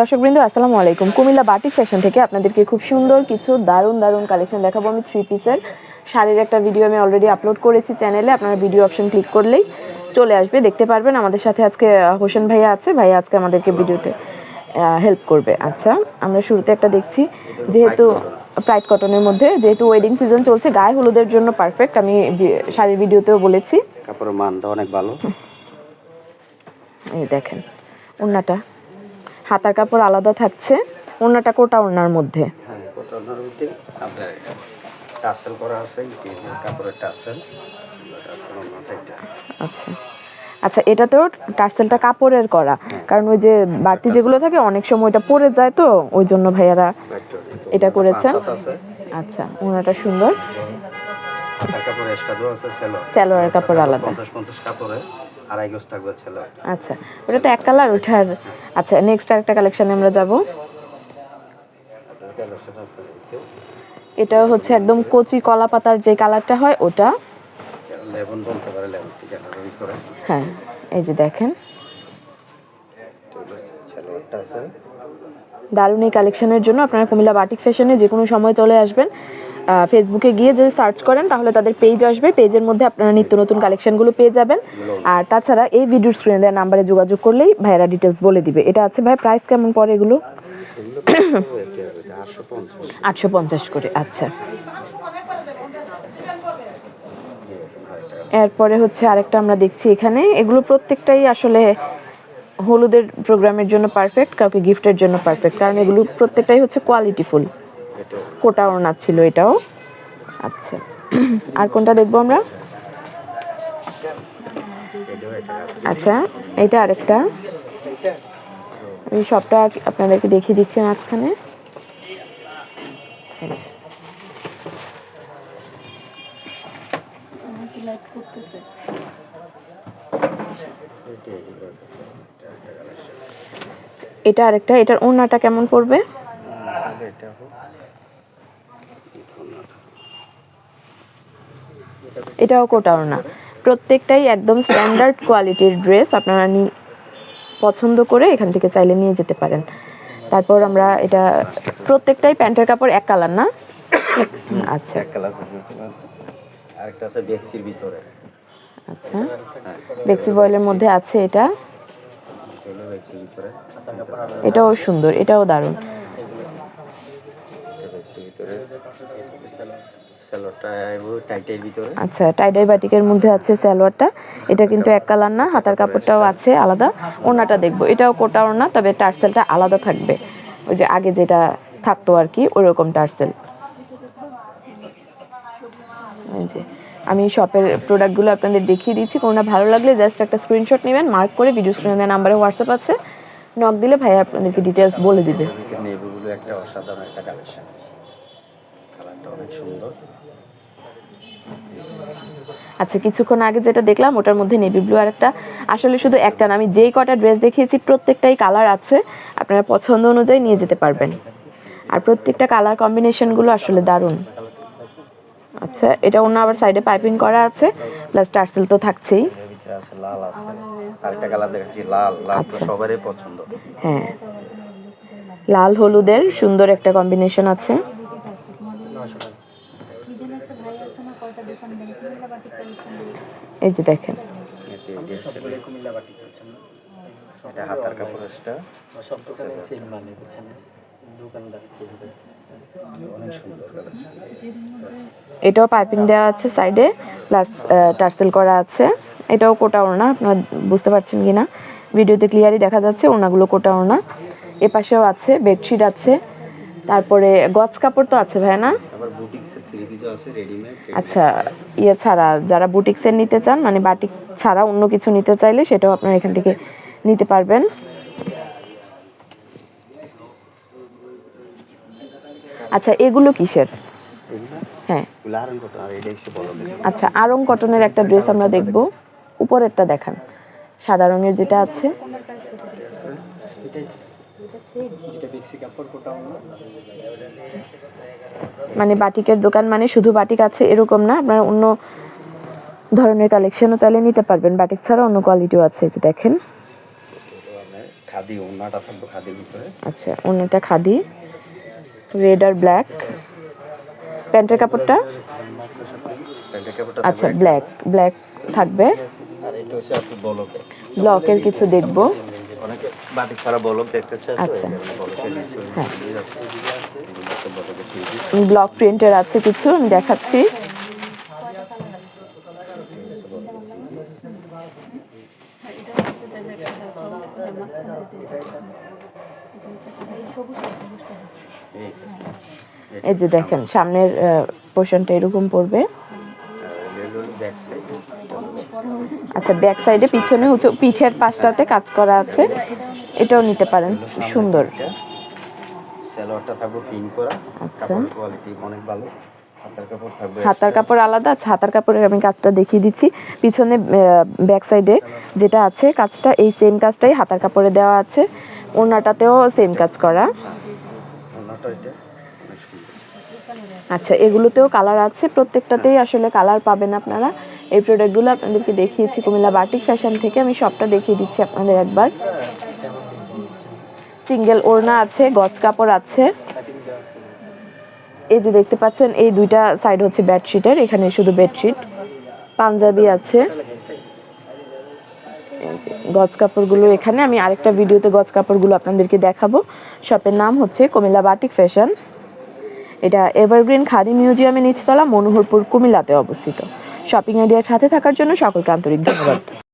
দর্শকবৃন্দ আসসালামু আলাইকুম। কুমিল্লা বাটিক ফ্যাশন থেকে আপনাদেরকে খুব সুন্দর কিছু দারুণ দারুণ কালেকশন দেখাবো আমি থ্রি পিসের শাড়ির একটা ভিডিও আমি অলরেডি আপলোড করেছি চ্যানেলে আপনারা ভিডিও অপশন ক্লিক করলেই চলে আসবে। দেখতে পারবেন আমাদের সাথে আজকে হোসেন ভাইয়া আছে ভাইয়া আজকে আমাদেরকে ভিডিওতে হেল্প করবে। আচ্ছা আমরা শুরুতে একটা দেখছি যেহেতু প্রাইড কটনের মধ্যে যেহেতু ওয়েডিং সিজন চলছে গায়ে হলুদের জন্য পারফেক্ট আমি শাড়ির ভিডিওতেও বলেছি। কাপড়ের মানটা অনেক ভালো। এই দেখেন ওড়নাটা। হাতার কাপড় আলাদা থাকছে ওড়নাটা কোটা ওড়নার মধ্যে। আচ্ছা টাসেল করা আছে এটি এটা আচ্ছা। আচ্ছা টার্সেলটা কাপড়ের করা। কারণ ওই যে বাড়তি যেগুলো থাকে অনেক সময় ওটা পরে যায় তো ওই জন্য ভাইয়ারা এটা করেছেন। আচ্ছা ওনাটা সুন্দর। হাতার কাপড় আলাদা। আড়াই গজ থাকবে ছেলে। আচ্ছা ওটা তো এক কালার ওঠার আচ্ছা নেক্সট আরেকটা কালেকশনে আমরা যাব। এটা হচ্ছে একদম কচি কলা পাতার যে কালারটা হয় ওটা। লেবন বলতে পারে লেবন ঠিক হ্যাঁ এই যে দেখেন। দারুণ এই কালেকশনের জন্য আপনারা কুমিল্লা বাটিক ফ্যাশনে যে কোনো সময় চলে আসবেন। ফেসবুকে গিয়ে যদি সার্চ করেন, তাহলে তাদের পেজ আসবে। পেজের মধ্যে আপনারা নিত্য নতুন কালেকশনগুলো পেয়ে যাবেন। আর তাছাড়া এই ভিডিওর দেওয়া নাম্বারে যোগাযোগ করলেই ভাইয়েরা ডিটেলস বলে দিবে। এটা আছে ভাই প্রাইস কেমন পড়ে এগুলো? আটশো পঞ্চাশ করে আচ্ছা। এরপরে হচ্ছে আরেকটা আমরা দেখছি এখানে। এগুলো প্রত্যেকটাই আসলে হলুদের প্রোগ্রামের জন্য পারফেক্ট কাউকে গিফটের জন্য পারফেক্ট কারণ এগুলো প্রত্যেকটাই হচ্ছে কোয়ালিটিফুল কোটা ওড়না ছিল এটাও। আচ্ছা। আর কোনটা দেখব আমরা? আচ্ছা এটা আরেকটা। আমি সবটা আপনাদেরকে দেখিয়ে দিচ্ছি মাঝখানে। এটা আরেকটা, এটার ওড়নাটা কেমন পড়বে? এটা হোক। এটাও কোটাও না। প্রত্যেকটাই একদম স্ট্যান্ডার্ড কোয়ালিটির ড্রেস আপনারা পছন্দ করে এখান থেকে চাইলে নিয়ে যেতে পারেন। তারপর আমরা এটা প্রত্যেকটাই প্যান্টের কাপড় এক কালার না? আচ্ছা। এক কালার আরেকটা আছে বেক্সির ভিতরে। আচ্ছা। বেক্সি বয়েলের মধ্যে আছে এটা। এটাও সুন্দর এটাও দারুণ এটা বেক্সির ভিতরে স্যালোডটা টাইটের ভিতরে আচ্ছা টাইডাই বাটিকের মধ্যে আছে সালোয়ারটা। এটা কিন্তু এক কালার না হাতার কাপড়টাও আছে আলাদা। ওড়নাটা দেখব এটাও কোটা ওড়না তবে টার্সেলটা আলাদা থাকবে। ওই যে আগে যেটা থাকতো আর কি ওরকম টার্সেল। যে আমি শপের প্রোডাক্টগুলো আপনাদের দেখিয়ে দিচ্ছি। কোনটা ভালো লাগলে জাস্ট একটা স্ক্রিনশট নেবেন মার্ক করে ভিডিও স্ক্রিনে নাম্বারে হোয়াটসঅ্যাপ আছে। নক দিলে ভাইয়া আপনাদেরকে ডিটেলস বলে দিবে। একটা অসাধারণ একটা কালেকশন কালারটা অনেক সুন্দর। আচ্ছা কিছুক্ষণ আগে যেটা দেখলাম ওটার মধ্যে নেভি ব্লু আর একটা। আসলে শুধু একটা না আমি যেই কটা ড্রেস দেখিয়েছি প্রত্যেকটাই কালার আছে। আপনারা পছন্দ অনুযায়ী নিয়ে যেতে পারবেন। আর প্রত্যেকটা কালার কম্বিনেশনগুলো আসলে দারুণ। আচ্ছা এটা অন্য আবার সাইডে পাইপিং করা আছে প্লাস টার্সেল তো থাকছেই। আছে লাল আছে। আরেকটা কালার দেখাচ্ছি লাল। লাল তো আচ্ছা। সবারই পছন্দ। হ্যাঁ। লাল হলুদের সুন্দর একটা কম্বিনেশন আছে। এই যে দেখেন। এতে এটা ছিল। এটা হাতার কাপড়টা সব দোকানে সেম মানে বুঝছেন? দোকানদার অনেক এটাও পাইপিং দেওয়া আছে সাইডে প্লাস টার্সেল করা আছে। এটাও কোটা ওড়না আপনারা বুঝতে পারছেন কি না ভিডিওতে ক্লিয়ারই দেখা যাচ্ছে ওড়নাগুলো কোটা ওড়না। এ পাশেও আছে বেডশিট আছে। তারপরে গজ কাপড় তো আছে ভাই না? আচ্ছা ইয়ে ছাড়া যারা বুটিক্সের নিতে চান মানে বাটিক ছাড়া অন্য কিছু নিতে চাইলে সেটাও আপনারা এখান থেকে নিতে পারবেন। আচ্ছা এগুলো কিসের? হ্যাঁ। আচ্ছা আরং কটনের একটা ড্রেস আমরা দেখব। উপরেরটা দেখান। সাদা রঙের যেটা আছে। মানে বাটিকের দোকান মানে শুধু বাটিক আছে এরকম না আপনারা অন্য ধরনের কালেকশনও চাইলে নিতে পারবেন। বাটিক ছাড়া অন্য কোয়ালিটিও আছে যে দেখেন। খাদি ওনাটা থাকবে খাদির ভিতরে। আচ্ছা অন্যটা খাদি। রেড আর ব্ল্যাক প্যান্টের কাপড়টা? আচ্ছা থাকবে। ব্ল্যাক ব্ল্যাক থাকবে বলকের। ব্লকের কিছু দেখব। বাটিক ছাড়া বলক দেখতে চায় আচ্ছা। হ্যাঁ। ব্লক প্রিন্টের আছে কিছু আমি দেখাচ্ছি এই যে দেখেন সামনের পোর্শনটা এরকম পড়বে আচ্ছা ব্যাক সাইডে পিছনে হচ্ছে পিঠের পাশটাতে কাজ করা আছে। এটাও নিতে পারেন সুন্দর। সালোয়ারটা থাকবে পিন করা। আচ্ছা। কোয়ালিটি অনেক ভালো। হাতের কাপড় কাপড় আলাদা আচ্ছা হাতার কাপড়ের আমি কাজটা দেখিয়ে দিচ্ছি। পিছনে ব্যাক সাইডে যেটা আছে কাজটা এই সেম কাজটাই হাতার কাপড়ে দেওয়া আছে। ওনাটাতেও সেম কাজ করা। ওনাটা এটা। আচ্ছা এগুলোতেও কালার আছে। প্রত্যেকটাতেই আসলে কালার পাবেন আপনারা। এই প্রোডাক্টগুলো আপনাদেরকে দেখিয়েছি কুমিল্লা বাটিক ফ্যাশন থেকে। আমি সবটা দেখিয়ে দিচ্ছি আপনাদের একবার। সিঙ্গেল ওড়না আছে গজ কাপড় আছে। এই যে দেখতে পাচ্ছেন এই দুইটা সাইড হচ্ছে বেডশিটের এখানে শুধু বেডশিট পাঞ্জাবি আছে। গজ কাপড়গুলো এখানে। আমি আরেকটা ভিডিওতে গজ কাপড়গুলো আপনাদেরকে দেখাবো। শপের নাম হচ্ছে কুমিল্লা বাটিক ফ্যাশন এটা এভারগ্রিন খাদি মিউজিয়ামে নিচতলা, মনোহরপুর, কুমিল্লাতে অবস্থিত। শপিং আইডিয়ার সাথে থাকার জন্য সকলকে আন্তরিক ধন্যবাদ।